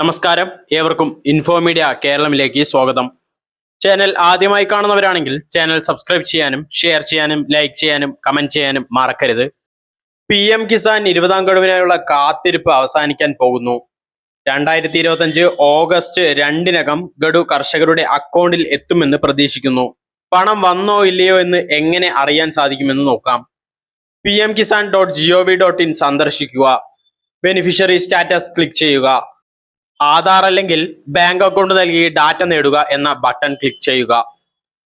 നമസ്കാരം. ഏവർക്കും info media കേരളമിലേക്ക് സ്വാഗതം. ചാനൽ ആദ്യമായി കാണുന്നവരാണെങ്കിൽ ചാനൽ സബ്സ്ക്രൈബ് ചെയ്യാനും ഷെയർ ചെയ്യാനും ലൈക്ക് ചെയ്യാനും കമന്റ് ചെയ്യാനും മറക്കരുത്. പി എം കിസാൻ ഇരുപതാം ഗഡുവിനായുള്ള കാത്തിരിപ്പ് അവസാനിക്കാൻ പോകുന്നു. രണ്ടായിരത്തി ഇരുപത്തഞ്ച് ഓഗസ്റ്റ് രണ്ടിനകം ഗഡു കർഷകരുടെ അക്കൗണ്ടിൽ എത്തുമെന്ന് പ്രതീക്ഷിക്കുന്നു. പണം വന്നോ ഇല്ലയോ എന്ന് എങ്ങനെ അറിയാൻ സാധിക്കുമെന്ന് നോക്കാം. P M Kisan dot G O V dot in സന്ദർശിക്കുക. ബെനിഫിഷ്യറി സ്റ്റാറ്റസ് ക്ലിക്ക് ചെയ്യുക. ആധാർ അല്ലെങ്കിൽ ബാങ്ക് അക്കൗണ്ട് നൽകി ഡാറ്റ നേടുക എന്ന ബട്ടൺ ക്ലിക്ക് ചെയ്യുക.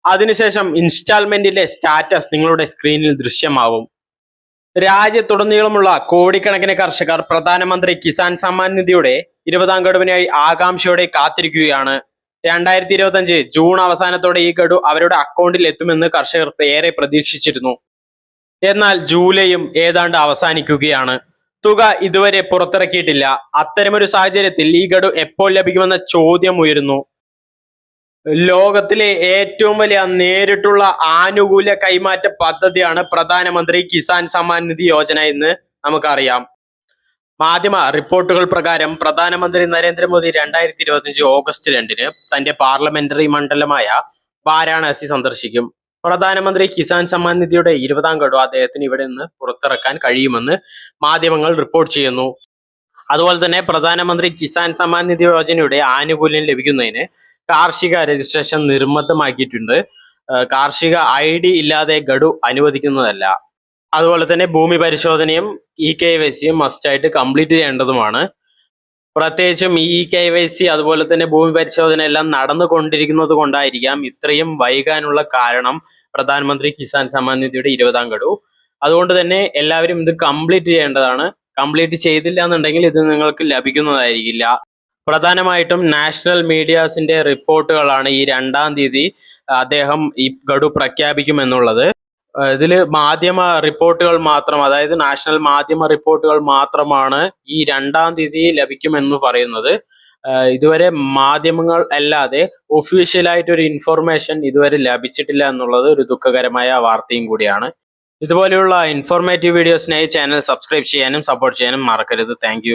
അതിനുശേഷം ഇൻസ്റ്റാൾമെന്റിന്റെ സ്റ്റാറ്റസ് നിങ്ങളുടെ സ്ക്രീനിൽ ദൃശ്യമാവും. രാജ്യത്തുടനീളമുള്ള കോടിക്കണക്കിന് കർഷകർ പ്രധാനമന്ത്രി കിസാൻ സമ്മാൻ നിധിയുടെ ഇരുപതാം ഗഡുവിനായി ആകാംക്ഷയോടെ കാത്തിരിക്കുകയാണ്. രണ്ടായിരത്തി ഇരുപത്തഞ്ച് ജൂൺ അവസാനത്തോടെ ഈ ഗഡു അവരുടെ അക്കൗണ്ടിൽ എത്തുമെന്ന് കർഷകർ ഏറെ പ്രതീക്ഷിച്ചിരുന്നു. എന്നാൽ ജൂലൈയും ഏതാണ്ട് അവസാനിക്കുകയാണ്. തുക ഇതുവരെ പുറത്തിറക്കിയിട്ടില്ല. അത്തരമൊരു സാഹചര്യത്തിൽ ഈ ഗഡു എപ്പോൾ ലഭിക്കുമെന്ന ചോദ്യം ഉയരുന്നു. ലോകത്തിലെ ഏറ്റവും വലിയ നേരിട്ടുള്ള ആനുകൂല കൈമാറ്റ പദ്ധതിയാണ് പ്രധാനമന്ത്രി കിസാൻ സമ്മാൻ നിധി യോജന എന്ന് നമുക്കറിയാം. മാധ്യമ റിപ്പോർട്ടുകൾ പ്രകാരം പ്രധാനമന്ത്രി നരേന്ദ്രമോദി രണ്ടായിരത്തി ഇരുപത്തിയഞ്ച് ഓഗസ്റ്റ് രണ്ടിന് തന്റെ പാർലമെന്ററി മണ്ഡലമായ വാരാണസി സന്ദർശിക്കും. പ്രധാനമന്ത്രി കിസാൻ സമ്മാൻ നിധിയുടെ ഇരുപതാം ഗഡു അദ്ദേഹത്തിന് ഇവിടെ നിന്ന് പുറത്തിറക്കാൻ കഴിയുമെന്ന് മാധ്യമങ്ങൾ റിപ്പോർട്ട് ചെയ്യുന്നു. അതുപോലെ തന്നെ പ്രധാനമന്ത്രി കിസാൻ സമ്മാൻ നിധി യോജനയുടെ ആനുകൂല്യം ലഭിക്കുന്നതിന് കാർഷിക രജിസ്ട്രേഷൻ നിർബന്ധമാക്കിയിട്ടുണ്ട്. കാർഷിക ഐ ഡി ഇല്ലാതെ ഗഡു അനുവദിക്കുന്നതല്ല. അതുപോലെ തന്നെ ഭൂമി പരിശോധനയും ഇ കെ വൈ സിയും മസ്റ്റായിട്ട് കംപ്ലീറ്റ് ചെയ്യേണ്ടതുമാണ്. പ്രത്യേകിച്ചും ഇ കെ വൈ സി അതുപോലെ തന്നെ ഭൂമി പരിശോധന എല്ലാം നടന്നുകൊണ്ടിരിക്കുന്നത് കൊണ്ടായിരിക്കാം ഇത്രയും വൈകാനുള്ള കാരണം പ്രധാനമന്ത്രി കിസാൻ സമ്മാൻ നിധിയുടെ ഇരുപതാം ഗഡു. അതുകൊണ്ട് തന്നെ എല്ലാവരും ഇത് കംപ്ലീറ്റ് ചെയ്യേണ്ടതാണ്. കംപ്ലീറ്റ് ചെയ്തില്ല എന്നുണ്ടെങ്കിൽ ഇത് നിങ്ങൾക്ക് ലഭിക്കുന്നതായിരിക്കില്ല. പ്രധാനമായിട്ടും നാഷണൽ മീഡിയാസിന്റെ റിപ്പോർട്ടുകളാണ് ഈ രണ്ടാം തീയതി അദ്ദേഹം ഈ ഗഡു പ്രഖ്യാപിക്കുമെന്നുള്ളത്. ഇതിൽ മാധ്യമ റിപ്പോർട്ടുകൾ മാത്രം അതായത് നാഷണൽ മാധ്യമ റിപ്പോർട്ടുകൾ മാത്രമാണ് ഈ രണ്ടാം തീയതി ലഭിക്കുമെന്ന് പറയുന്നത്. ഇതുവരെ മാധ്യമങ്ങൾ അല്ലാതെ ഒഫീഷ്യലായിട്ട് ഒരു ഇൻഫർമേഷൻ ഇതുവരെ ലഭിച്ചിട്ടില്ല എന്നുള്ളത് ഒരു ദുഃഖകരമായ വാർത്തയും കൂടിയാണ്. ഇതുപോലെയുള്ള ഇൻഫോർമേറ്റീവ് വീഡിയോസിനായി ചാനൽ സബ്സ്ക്രൈബ് ചെയ്യാനും സപ്പോർട്ട് ചെയ്യാനും മറക്കരുത്. താങ്ക്